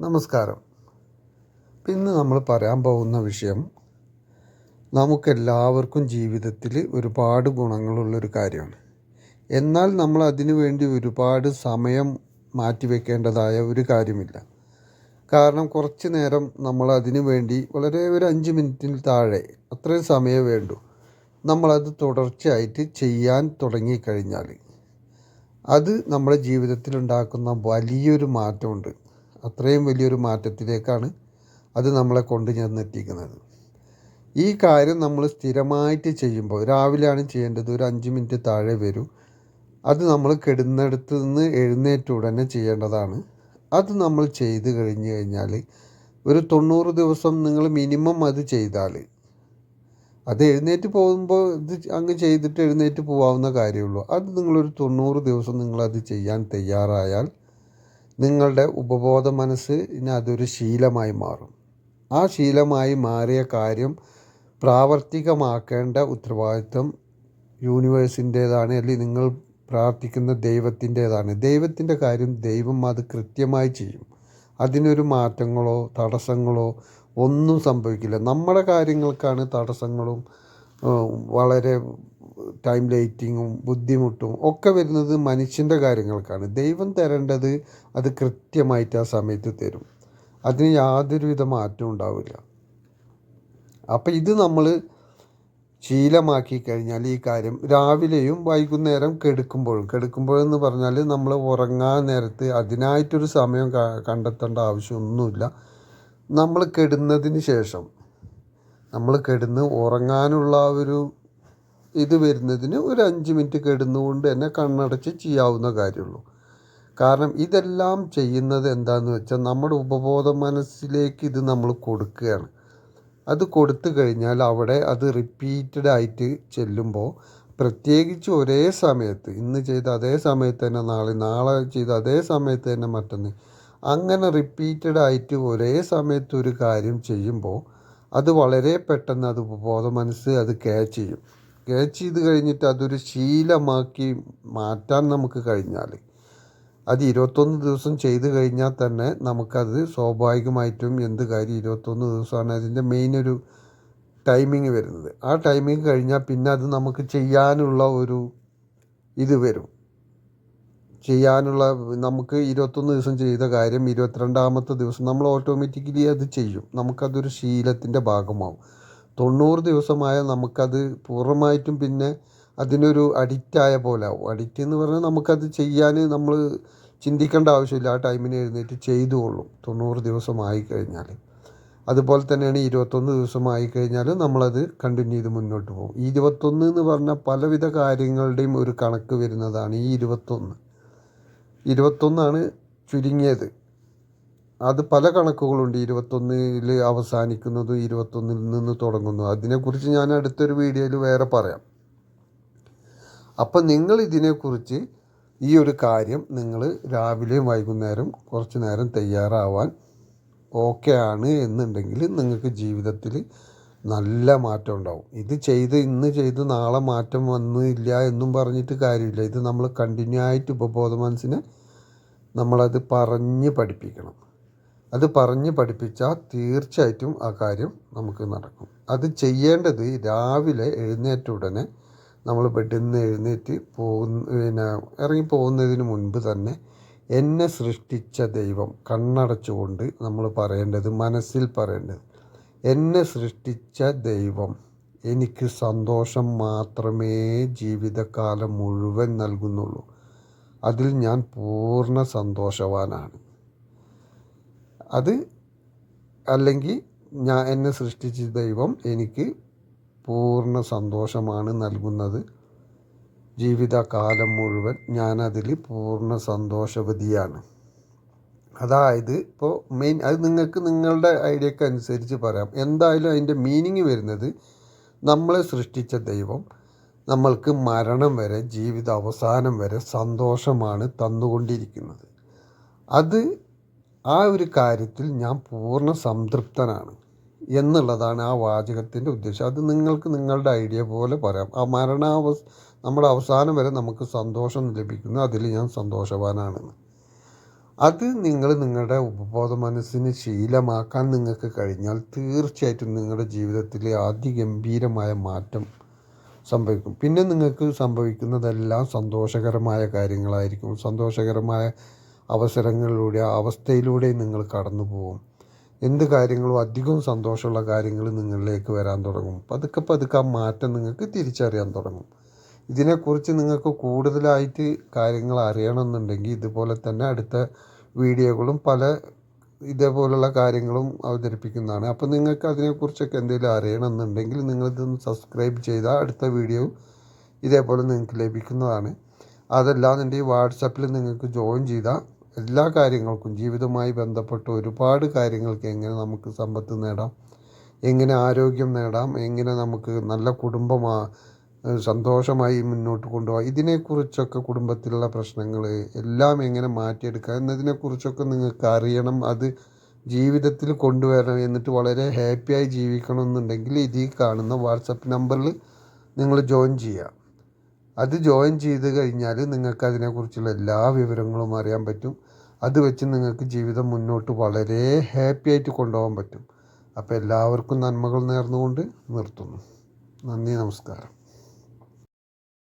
നമസ്കാരം. ഇന്ന് നമ്മൾ പറയാൻ പോകുന്ന വിഷയം നമുക്കെല്ലാവർക്കും ജീവിതത്തിൽ ഒരുപാട് ഗുണങ്ങളുള്ളൊരു കാര്യമാണ്. എന്നാൽ നമ്മൾ അതിനു വേണ്ടി ഒരുപാട് സമയം മാറ്റിവെക്കേണ്ടതായ ഒരു കാര്യമില്ല. കാരണം കുറച്ച് നേരം നമ്മൾ അതിനു വേണ്ടി വളരെ ഒരു അഞ്ച് മിനിറ്റിൽ താഴെ അത്രയും സമയം വേണ്ടു. നമ്മളത് തുടർച്ചയായിട്ട് ചെയ്യാൻ തുടങ്ങിക്കഴിഞ്ഞാൽ അത് നമ്മുടെ ജീവിതത്തിലുണ്ടാക്കുന്ന വലിയൊരു മാറ്റമുണ്ട്. അത്രയും വലിയൊരു മാറ്റത്തിലേക്കാണ് അത് നമ്മളെ കൊണ്ട് ചെന്നെത്തിക്കുന്നത്. ഈ കാര്യം നമ്മൾ സ്ഥിരമായിട്ട് ചെയ്യുമ്പോൾ രാവിലെയാണ് ചെയ്യേണ്ടത് ഒരു അഞ്ച് മിനിറ്റ് താഴെ വരും. അത് നമ്മൾ കിടന്നിടത്ത് നിന്ന് എഴുന്നേറ്റ് ഉടനെ ചെയ്യേണ്ടതാണ്. അത് നമ്മൾ ചെയ്ത് കഴിഞ്ഞു കഴിഞ്ഞാൽ ഒരു തൊണ്ണൂറ് ദിവസം നിങ്ങൾ മിനിമം അത് ചെയ്താൽ അത് എഴുന്നേറ്റ് പോകുമ്പോൾ ഇത് അങ്ങ് ചെയ്തിട്ട് എഴുന്നേറ്റ് പോകാവുന്ന കാര്യമുള്ളൂ. അത് നിങ്ങളൊരു തൊണ്ണൂറ് ദിവസം നിങ്ങളത് ചെയ്യാൻ തയ്യാറായാൽ നിങ്ങളുടെ ഉപബോധ മനസ്സിന് അതൊരു ശീലമായി മാറും. ആ ശീലമായി മാറിയ കാര്യം പ്രാവർത്തികമാക്കേണ്ട ഉത്തരവാദിത്വം യൂണിവേഴ്സിന്റേതാണ് അല്ലെങ്കിൽ നിങ്ങൾ പ്രാർത്ഥിക്കുന്ന ദൈവത്തിന്റേതാണ്. ദൈവത്തിന്റെ കാര്യം ദൈവം അത് കൃത്യമായി ചെയ്യും. അതിനൊരു മാറ്റങ്ങളോ തടസ്സങ്ങളോ ഒന്നും സംഭവിക്കില്ല. നമ്മുടെ കാര്യങ്ങൾക്കാണ് തടസ്സങ്ങളും വളരെ ടൈം ലേറ്റിങ്ങും ബുദ്ധിമുട്ടും ഒക്കെ വരുന്നത് മനുഷ്യന്റെ കാര്യങ്ങൾക്കാണ്. ദൈവം തരേണ്ടത് അത് കൃത്യമായിട്ട് ആ സമയത്ത് തരും. അതിന് യാതൊരുവിധ മാറ്റവും ഉണ്ടാവില്ല. അപ്പം ഇത് നമ്മൾ ശീലമാക്കി കഴിഞ്ഞാൽ ഈ കാര്യം രാവിലെയും വൈകുന്നേരം കെടുക്കുമ്പോഴും കെടുക്കുമ്പോഴെന്ന് പറഞ്ഞാൽ നമ്മൾ ഉറങ്ങാൻ നേരത്ത് അതിനായിട്ടൊരു സമയം കണ്ടെത്തേണ്ട ആവശ്യമൊന്നുമില്ല. നമ്മൾ കെടുന്നതിന് ശേഷം നമ്മൾ കിടന്ന് ഉറങ്ങാനുള്ള ഒരു ഇത് വരുന്നതിന് ഒരു അഞ്ച് മിനിറ്റ് കിടന്നുകൊണ്ട് തന്നെ കണ്ണടച്ച് ചെയ്യാവുന്ന കാര്യമുള്ളൂ. കാരണം ഇതെല്ലാം ചെയ്യുന്നത് എന്താണെന്ന് വെച്ചാൽ നമ്മുടെ ഉപബോധ മനസ്സിലേക്ക് ഇത് നമ്മൾ കൊടുക്കുകയാണ്. അത് കൊടുത്തു കഴിഞ്ഞാൽ അവിടെ അത് റിപ്പീറ്റഡ് ആയിട്ട് ചെല്ലുമ്പോൾ പ്രത്യേകിച്ച് ഒരേ സമയത്ത് ഇന്ന് ചെയ്ത അതേ സമയത്ത് തന്നെ നാളെ നാളെ ചെയ്ത അതേ സമയത്ത് തന്നെ മറ്റന്ന് അങ്ങനെ റിപ്പീറ്റഡ് ആയിട്ട് ഒരേ സമയത്ത് ഒരു കാര്യം ചെയ്യുമ്പോൾ അത് വളരെ പെട്ടെന്ന് അത് ഉപബോധ മനസ്സ് അത് ക്യാച്ച് ചെയ്യും. ക്യാച്ച് ചെയ്ത് കഴിഞ്ഞിട്ട് അതൊരു ശീലമാക്കി മാറ്റാൻ നമുക്ക് കഴിഞ്ഞാൽ അത് ഇരുപത്തൊന്ന് ദിവസം ചെയ്ത് കഴിഞ്ഞാൽ തന്നെ നമുക്കത് സ്വാഭാവികമായിട്ടും എന്ത് കാര്യം ഇരുപത്തൊന്ന് ദിവസമാണ് അതിന്റെ മെയിൻ ഒരു ടൈമിങ് വരുന്നത്. ആ ടൈമിങ് കഴിഞ്ഞാൽ പിന്നെ അത് നമുക്ക് ചെയ്യാനുള്ള ഒരു ഇത് വരും. ചെയ്യാനുള്ള നമുക്ക് ഇരുപത്തൊന്ന് ദിവസം ചെയ്ത കാര്യം ഇരുപത്തിരണ്ടാമത്തെ ദിവസം നമ്മൾ ഓട്ടോമാറ്റിക്കലി അത് ചെയ്യും. നമുക്കതൊരു ശീലത്തിന്റെ ഭാഗമാവും. തൊണ്ണൂറ് ദിവസമായ നമുക്കത് പൂർണമായിട്ടും പിന്നെ അതിനൊരു അഡിക്റ്റായ പോലെ ആവും. അഡിക്റ്റ് എന്ന് പറഞ്ഞാൽ നമുക്കത് ചെയ്യാൻ നമ്മൾ ചിന്തിക്കേണ്ട ആവശ്യമില്ല. ആ ടൈമിന് എഴുന്നേറ്റ് ചെയ്തുകൊള്ളും. തൊണ്ണൂറ് ദിവസമായി കഴിഞ്ഞാൽ. അതുപോലെ തന്നെയാണ് ഇരുപത്തൊന്ന് ദിവസമായി കഴിഞ്ഞാൽ നമ്മളത് കണ്ടിന്യൂ ചെയ്ത് മുന്നോട്ട് പോകും. ഈ ഇരുപത്തൊന്ന് എന്ന് പറഞ്ഞാൽ പലവിധ കാര്യങ്ങളുടെയും ഒരു കണക്ക് വരുന്നതാണ് ഈ ഇരുപത്തൊന്ന്. ഇരുപത്തൊന്നാണ് ചുരുങ്ങിയത്. അത് പല കണക്കുകളുണ്ട്. ഇരുപത്തൊന്നിൽ അവസാനിക്കുന്നതും ഇരുപത്തൊന്നിൽ നിന്ന് തുടങ്ങുന്നു അതിനെക്കുറിച്ച് ഞാൻ അടുത്തൊരു വീഡിയോയിൽ വേറെ പറയാം. അപ്പം നിങ്ങൾ ഇതിനെക്കുറിച്ച് ഈ ഒരു കാര്യം നിങ്ങൾ രാവിലെയും വൈകുന്നേരം കുറച്ച് നേരം തയ്യാറാവാൻ ഓക്കെ ആണ് എന്നുണ്ടെങ്കിൽ നിങ്ങൾക്ക് ജീവിതത്തിൽ നല്ല മാറ്റം ഉണ്ടാവും. ഇത് ചെയ്ത് ഇന്ന് ചെയ്ത് നാളെ മാറ്റം വന്നില്ല എന്നും പറഞ്ഞിട്ട് കാര്യമില്ല. ഇത് നമ്മൾ കണ്ടിന്യൂ ആയിട്ട് ഉപബോധ മനസ്സിനെ നമ്മളത് പറഞ്ഞ് പഠിപ്പിക്കണം. അത് പറഞ്ഞ് പഠിപ്പിച്ചാൽ തീർച്ചയായിട്ടും ആ കാര്യം നമുക്ക് നടക്കും. അത് ചെയ്യേണ്ടത് രാവിലെ എഴുന്നേറ്റ ഉടനെ നമ്മൾ ബെഡിൽ നിന്ന് എഴുന്നേറ്റ് പോകുന്ന പിന്നെ ഇറങ്ങി പോകുന്നതിന് മുൻപ് തന്നെ എന്നെ സൃഷ്ടിച്ച ദൈവം കണ്ണടച്ചുകൊണ്ട് നമ്മൾ പറയേണ്ടത് മനസ്സിൽ പറയേണ്ടത് എന്നെ സൃഷ്ടിച്ച ദൈവം എനിക്ക് സന്തോഷം മാത്രമേ ജീവിതകാലം മുഴുവൻ നൽകുന്നുള്ളൂ. അതിൽ ഞാൻ പൂർണ സന്തോഷവാനാണ്. അത് അല്ലെങ്കിൽ ഞാൻ എന്നെ സൃഷ്ടിച്ച ദൈവം എനിക്ക് പൂർണ സന്തോഷമാണ് നൽകുന്നത്. ജീവിതകാലം മുഴുവൻ ഞാനതിൽ പൂർണ സന്തോഷവതിയാണ്. അതായത് ഇപ്പോൾ മെയിൻ അത് നിങ്ങൾക്ക് നിങ്ങളുടെ ഐഡിയക്ക് അനുസരിച്ച് പറയാം. എന്തായാലും അതിന്റെ മീനിങ് വരുന്നത് നമ്മളെ സൃഷ്ടിച്ച ദൈവം നമ്മൾക്ക് മരണം വരെ ജീവിത അവസാനം വരെ സന്തോഷമാണ് തന്നുകൊണ്ടിരിക്കുന്നത്. അത് ആ ഒരു കാര്യത്തിൽ ഞാൻ പൂർണ സംതൃപ്തനാണ് എന്നുള്ളതാണ് ആ വാചകത്തിന്റെ ഉദ്ദേശം. അത് നിങ്ങൾക്ക് നിങ്ങളുടെ ഐഡിയ പോലെ പറയാം. ആ മരണാവ നമ്മുടെ അവസാനം വരെ നമുക്ക് സന്തോഷം ലഭിക്കുന്നു അതിൽ ഞാൻ സന്തോഷവാനാണെന്ന്. അത് നിങ്ങൾ നിങ്ങളുടെ ഉപബോധ മനസ്സിന് ശീലമാക്കാൻ നിങ്ങൾക്ക് കഴിഞ്ഞാൽ തീർച്ചയായിട്ടും നിങ്ങളുടെ ജീവിതത്തിലെ അതിഗംഭീരമായ മാറ്റം സംഭവിക്കും. പിന്നെ നിങ്ങൾക്ക് സംഭവിക്കുന്നതെല്ലാം സന്തോഷകരമായ കാര്യങ്ങളായിരിക്കും. സന്തോഷകരമായ അവസരങ്ങളിലൂടെ അവസ്ഥയിലൂടെ നിങ്ങൾ കടന്നു പോകും എന്ത് കാര്യങ്ങളും അധികം സന്തോഷമുള്ള കാര്യങ്ങൾ നിങ്ങളിലേക്ക് വരാൻ തുടങ്ങും. പതുക്കെ പതുക്കെ ആ മാറ്റം നിങ്ങൾക്ക് തിരിച്ചറിയാൻ തുടങ്ങും. ഇതിനെക്കുറിച്ച് നിങ്ങൾക്ക് കൂടുതലായിട്ട് കാര്യങ്ങൾ അറിയണമെന്നുണ്ടെങ്കിൽ ഇതുപോലെ തന്നെ അടുത്ത വീഡിയോകളും പല ഇതേപോലുള്ള കാര്യങ്ങളും അവതരിപ്പിക്കുന്നതാണ്. അപ്പോൾ നിങ്ങൾക്ക് അതിനെക്കുറിച്ചൊക്കെ എന്തെങ്കിലും അറിയണമെന്നുണ്ടെങ്കിൽ നിങ്ങളിതൊന്ന് സബ്സ്ക്രൈബ് ചെയ്താൽ അടുത്ത വീഡിയോ ഇതേപോലെ നിങ്ങൾക്ക് ലഭിക്കുന്നതാണ്. ഈ വാട്സപ്പിൽ നിങ്ങൾക്ക് ജോയിൻ ചെയ്താൽ എല്ലാ കാര്യങ്ങൾക്കും ജീവിതവുമായി ബന്ധപ്പെട്ട ഒരുപാട് കാര്യങ്ങൾക്ക് എങ്ങനെ നമുക്ക് സമ്പത്ത് നേടാം എങ്ങനെ ആരോഗ്യം നേടാം എങ്ങനെ നമുക്ക് നല്ല കുടുംബമാ സന്തോഷമായി മുന്നോട്ട് കൊണ്ടുപോകാം ഇതിനെക്കുറിച്ചൊക്കെ കുടുംബത്തിലുള്ള പ്രശ്നങ്ങൾ എല്ലാം എങ്ങനെ മാറ്റിയെടുക്കാം എന്നതിനെക്കുറിച്ചൊക്കെ നിങ്ങൾക്ക് അറിയണം. അത് ജീവിതത്തിൽ കൊണ്ടുവരണം എന്നിട്ട് വളരെ ഹാപ്പിയായി ജീവിക്കണം എന്നുണ്ടെങ്കിൽ ഈ കാണുന്ന വാട്സപ്പ് നമ്പറിൽ നിങ്ങൾ ജോയിൻ ചെയ്യുക. അത് ജോയിൻ ചെയ്ത് കഴിഞ്ഞാൽ നിങ്ങൾക്ക് അതിനെക്കുറിച്ചുള്ള എല്ലാ വിവരങ്ങളും അറിയാൻ പറ്റും. അത് വെച്ച് നിങ്ങൾക്ക് ജീവിതം മുന്നോട്ട് വളരെ ഹാപ്പി ആയിട്ട് കൊണ്ടുപോകാൻ പറ്റും. അപ്പോൾ എല്ലാവർക്കും നന്മകൾ നേർന്നുകൊണ്ട് നിർത്തുന്നു. നന്ദി നമസ്കാരം.